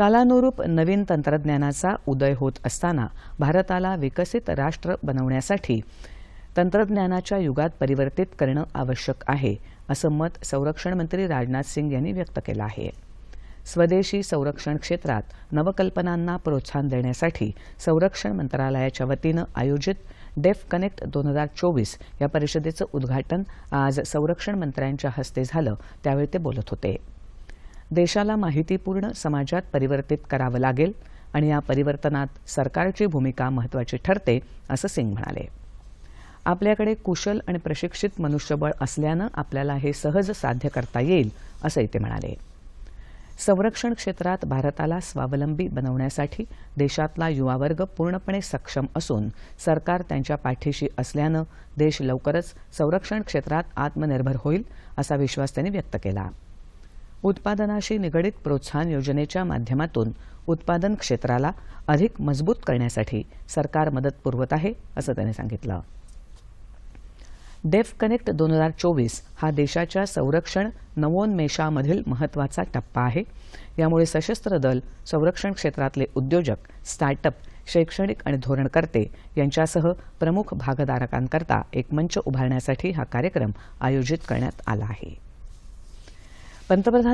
कालानुरूप नवीन तंत्रज्ञानाचा उदय होत असताना भारताला विकसित राष्ट्र बनवण्यासाठी तंत्रज्ञानाच्या युगात परिवर्तित करणं आवश्यक आहे असं मत संरक्षण मंत्री राजनाथ सिंग यांनी व्यक्त केलं आहे. स्वदेशी संरक्षण क्षेत्रात नवकल्पनांना प्रोत्साहन देण्यासाठी संरक्षण मंत्रालयाच्या वतीनं आयोजित डेफ कनेक्ट दोन हजार चोवीस या परिषदेचं उद्घाटन आज संरक्षण मंत्र्यांच्या हस्ते झालं त्यावेळी ते बोलत होते. देशाला माहितीपूर्ण समाजात परिवर्तित करावं लागेल आणि या परिवर्तनात सरकारची भूमिका महत्वाची ठरते असं सिंग म्हणाले. आपल्याकडे कुशल आणि प्रशिक्षित मनुष्यबळ असल्यानं आपल्याला हे सहज साध्य करता येईल असंही ते म्हणाले. संरक्षण क्षेत्रात भारताला स्वावलंबी बनवण्यासाठी देशातला युवावर्ग पूर्णपणे सक्षम असून सरकार त्यांच्या पाठीशी असल्यानं देश लवकरच संरक्षण क्षेत्रात आत्मनिर्भर होईल असा विश्वास त्यांनी व्यक्त केला. उत्पादनाशी निगडीत प्रोत्साहन योजनेच्या माध्यमातून उत्पादन क्षेत्राला अधिक मजबूत करण्यासाठी सरकार मदत पुरवत आहे असं त्यांनी सांगितलं. डेफ कनेक्ट दोन हजार चोवीस हा देशाच्या संरक्षण नवोन्मेषामधील महत्त्वाचा टप्पा आहे. यामुळे सशस्त्र दल संरक्षण क्षेत्रातले उद्योजक स्टार्टअप शैक्षणिक आणि धोरणकर्ते यांच्यासह प्रमुख भागधारकांकरता एक मंच उभारण्यासाठी हा कार्यक्रम आयोजित करण्यात आला आहे. पंतप्रधान